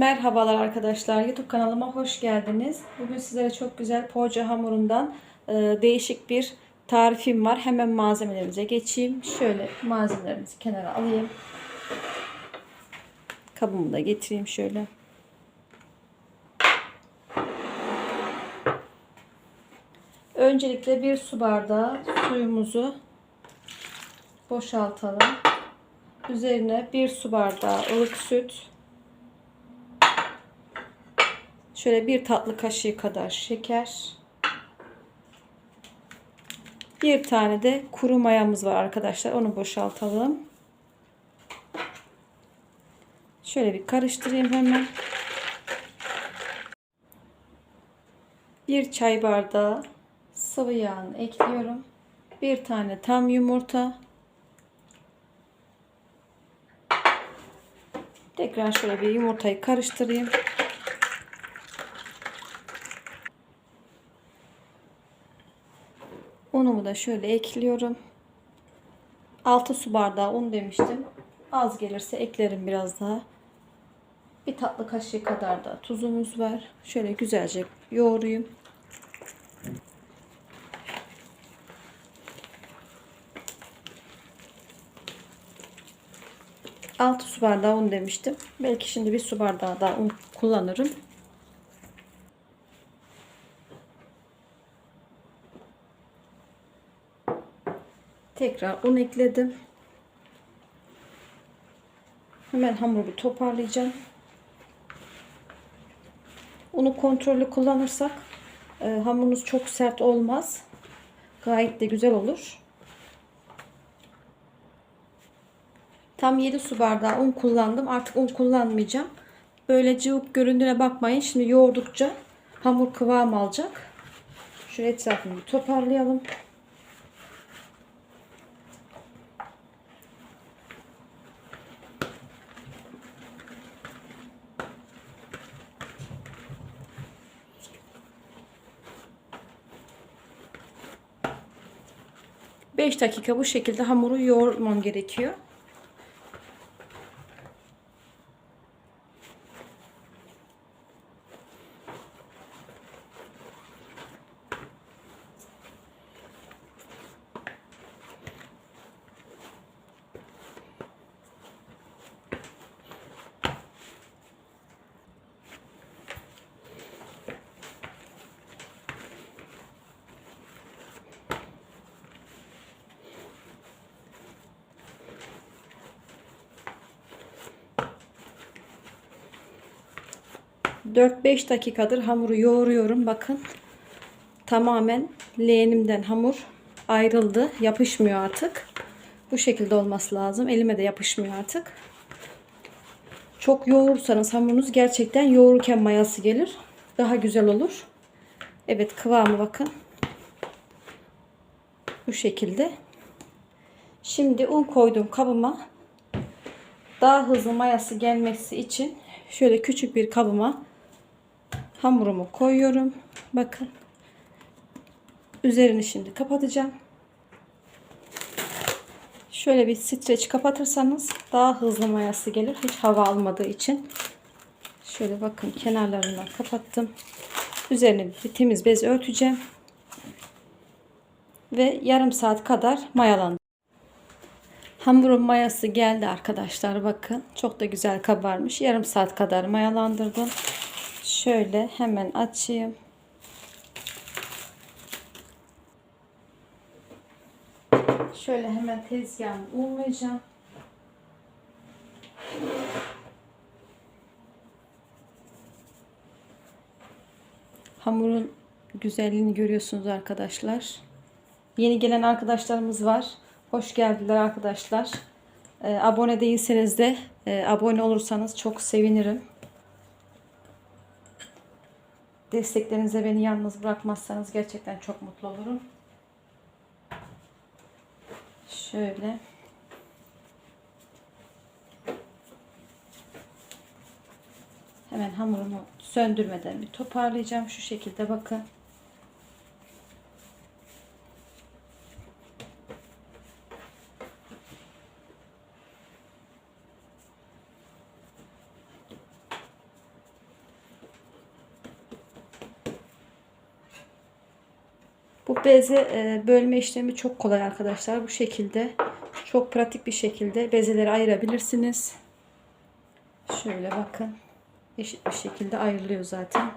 Merhabalar arkadaşlar. YouTube kanalıma hoş geldiniz. Bugün sizlere çok güzel poğaça hamurundan e, değişik bir tarifim var. Hemen malzemelerimize geçeyim. Şöyle malzemelerimizi kenara alayım. Kabımı da getireyim şöyle. Öncelikle bir su bardağı suyumuzu boşaltalım. Üzerine bir su bardağı ılık süt, Şöyle bir tatlı kaşığı kadar şeker. Bir tane de kuru mayamız var arkadaşlar. Onu boşaltalım. Şöyle bir karıştırayım hemen. Bir çay bardağı sıvı yağını ekliyorum. Bir tane tam yumurta. Tekrar şöyle bir yumurtayı karıştırayım. Unumu da şöyle ekliyorum. 6 su bardağı un demiştim. Az gelirse eklerim biraz daha. Bir tatlı kaşığı kadar da tuzumuz var. Şöyle güzelce yoğurayım. Altı su bardağı un demiştim. Belki şimdi bir su bardağı daha un kullanırım. Tekrar un ekledim. Hemen hamuru toparlayacağım. Unu kontrollü kullanırsak e, hamurunuz çok sert olmaz. Gayet de güzel olur. Tam 7 su bardağı un kullandım. Artık un kullanmayacağım. Böyle cıvık göründüğüne bakmayın. Şimdi yoğurdukça hamur kıvam alacak. Şöyle etrafını toparlayalım. 5 dakika bu şekilde hamuru yoğurmam gerekiyor. ...4-5 dakikadır hamuru yoğuruyorum. Bakın. Tamamen leğenimden hamur ayrıldı. Yapışmıyor artık. Bu şekilde olması lazım. Elime de yapışmıyor artık. Çok yoğurursanız hamurunuz gerçekten yoğururken mayası gelir. Daha güzel olur. Evet kıvamı bakın. Bu şekilde. Şimdi un koydum kabıma. Daha hızlı mayası gelmesi için şöyle küçük bir kabıma hamurumu koyuyorum. Bakın. Üzerini şimdi kapatacağım. Şöyle bir streç kapatırsanız daha hızlı mayası gelir. Hiç hava almadığı için. Şöyle bakın kenarlarından kapattım. Üzerine bir temiz bez örteceğim. Ve yarım saat kadar mayalandı. Hamurun mayası geldi arkadaşlar. Bakın çok da güzel kabarmış. Yarım saat kadar mayalandırdım. Şöyle hemen açayım. Şöyle hemen tezgahımı unlayacağım. Hamurun güzelliğini görüyorsunuz arkadaşlar. Yeni gelen arkadaşlarımız var. Hoş geldiler arkadaşlar. Ee, abone değilseniz de e, abone olursanız çok sevinirim. Desteklerinize beni yalnız bırakmazsanız gerçekten çok mutlu olurum. Şöyle. Hemen hamurumu söndürmeden bir toparlayacağım. Şu şekilde bakın. Bu beze e, bölme işlemi çok kolay arkadaşlar. Bu şekilde çok pratik bir şekilde bezeleri ayırabilirsiniz. Şöyle bakın. Eşit bir şekilde ayrılıyor zaten.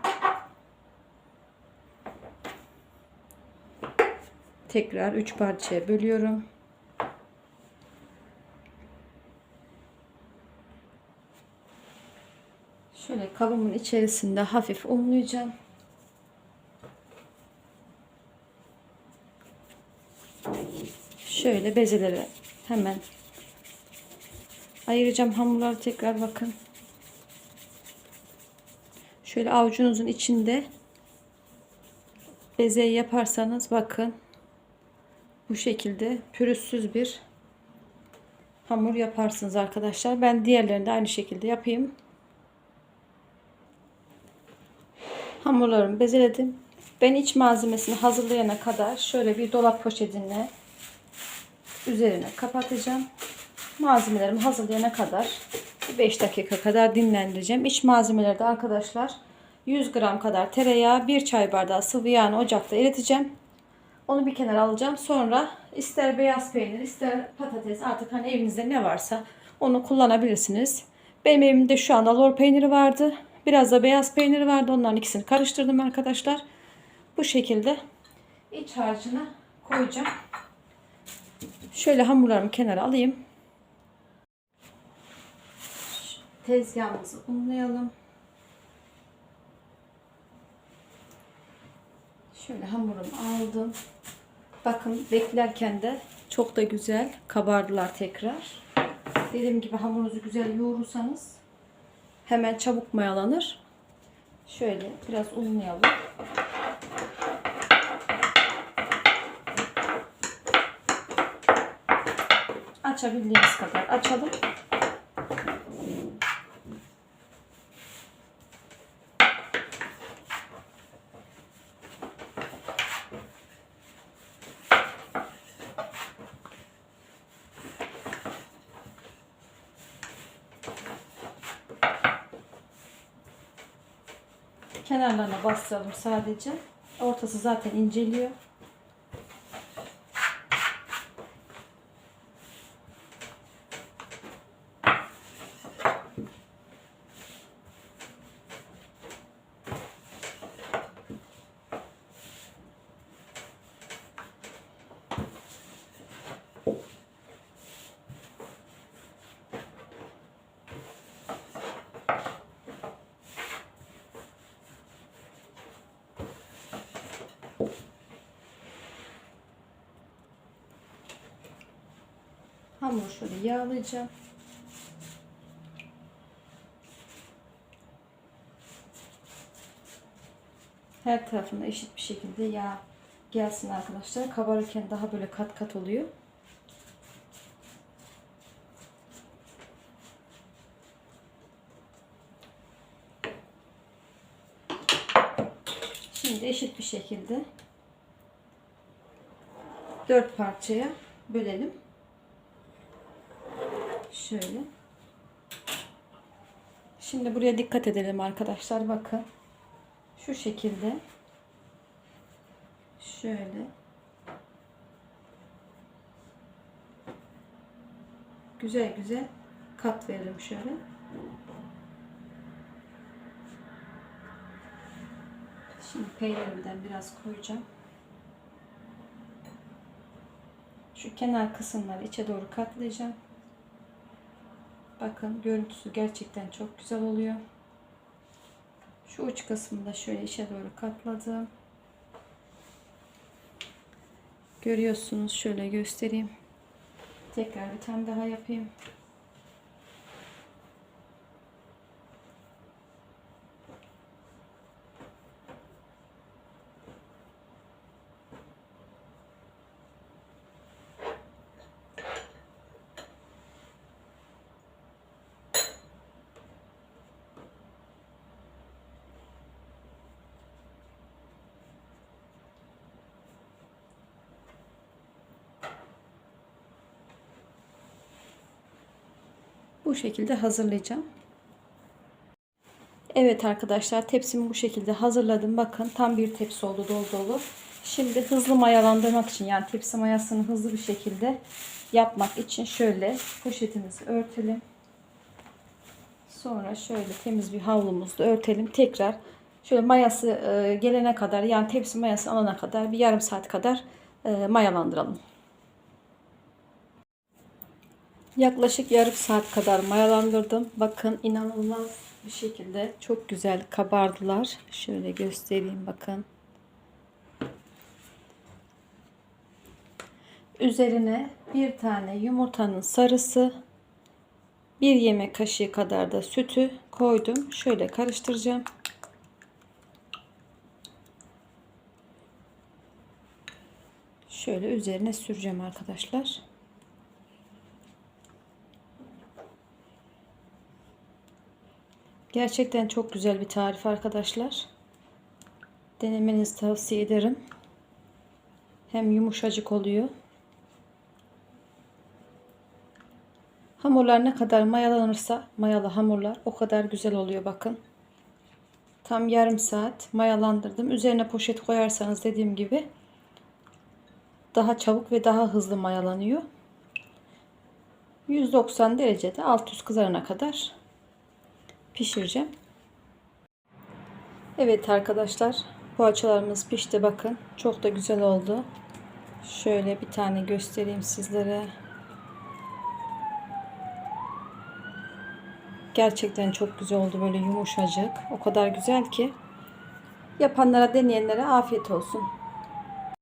Tekrar 3 parçaya bölüyorum. Şöyle kabımın içerisinde hafif unlayacağım. Şöyle bezeleri hemen ayıracağım hamurları tekrar bakın. Şöyle avucunuzun içinde bezeyi yaparsanız bakın bu şekilde pürüzsüz bir hamur yaparsınız arkadaşlar. Ben diğerlerini de aynı şekilde yapayım. Hamurlarımı bezeledim. Ben iç malzemesini hazırlayana kadar şöyle bir dolap poşetine üzerine kapatacağım. Malzemelerimi hazırlayana kadar 5 dakika kadar dinlendireceğim. İç malzemelerde arkadaşlar 100 gram kadar tereyağı, 1 çay bardağı sıvı yağını ocakta eriteceğim. Onu bir kenara alacağım. Sonra ister beyaz peynir, ister patates artık hani evinizde ne varsa onu kullanabilirsiniz. Benim evimde şu anda lor peyniri vardı. Biraz da beyaz peyniri vardı. Onların ikisini karıştırdım arkadaşlar. Bu şekilde iç harcını koyacağım. Şöyle hamurlarımı kenara alayım. Tezgahımızı unlayalım. Şöyle hamurumu aldım. Bakın beklerken de çok da güzel kabardılar tekrar. Dediğim gibi hamurunuzu güzel yoğurursanız hemen çabuk mayalanır. Şöyle biraz unlayalım. Açabildiğimiz kadar açalım. Kenarlarına bastıralım sadece. Ortası zaten inceliyor. Hamur şöyle yağlayacağım. Her tarafına eşit bir şekilde yağ gelsin arkadaşlar. Kabarırken daha böyle kat kat oluyor. Şimdi eşit bir şekilde dört parçaya bölelim. Şöyle. Şimdi buraya dikkat edelim arkadaşlar. Bakın. Şu şekilde. Şöyle. Güzel güzel kat verelim şöyle. Şimdi peynirimden biraz koyacağım. Şu kenar kısımları içe doğru katlayacağım. Bakın görüntüsü gerçekten çok güzel oluyor. Şu uç kısmını da şöyle içe doğru katladım. Görüyorsunuz şöyle göstereyim. Tekrar bir tane daha yapayım. Bu şekilde hazırlayacağım. Evet arkadaşlar tepsimi bu şekilde hazırladım. Bakın tam bir tepsi oldu dolu dolu. Şimdi hızlı mayalandırmak için yani tepsi mayasını hızlı bir şekilde yapmak için şöyle poşetimizi örtelim. Sonra şöyle temiz bir havlumuzla örtelim. Tekrar şöyle mayası e, gelene kadar yani tepsi mayası alana kadar bir yarım saat kadar e, mayalandıralım. Yaklaşık yarım saat kadar mayalandırdım. Bakın inanılmaz bir şekilde çok güzel kabardılar. Şöyle göstereyim bakın. Üzerine bir tane yumurtanın sarısı, bir yemek kaşığı kadar da sütü koydum. Şöyle karıştıracağım. Şöyle üzerine süreceğim arkadaşlar. Gerçekten çok güzel bir tarif arkadaşlar. Denemenizi tavsiye ederim. Hem yumuşacık oluyor. Hamurlar ne kadar mayalanırsa mayalı hamurlar o kadar güzel oluyor bakın. Tam yarım saat mayalandırdım. Üzerine poşet koyarsanız dediğim gibi daha çabuk ve daha hızlı mayalanıyor. 190 derecede alt üst kızarana kadar pişireceğim. Evet arkadaşlar poğaçalarımız pişti bakın. Çok da güzel oldu. Şöyle bir tane göstereyim sizlere. Gerçekten çok güzel oldu böyle yumuşacık. O kadar güzel ki. Yapanlara deneyenlere afiyet olsun.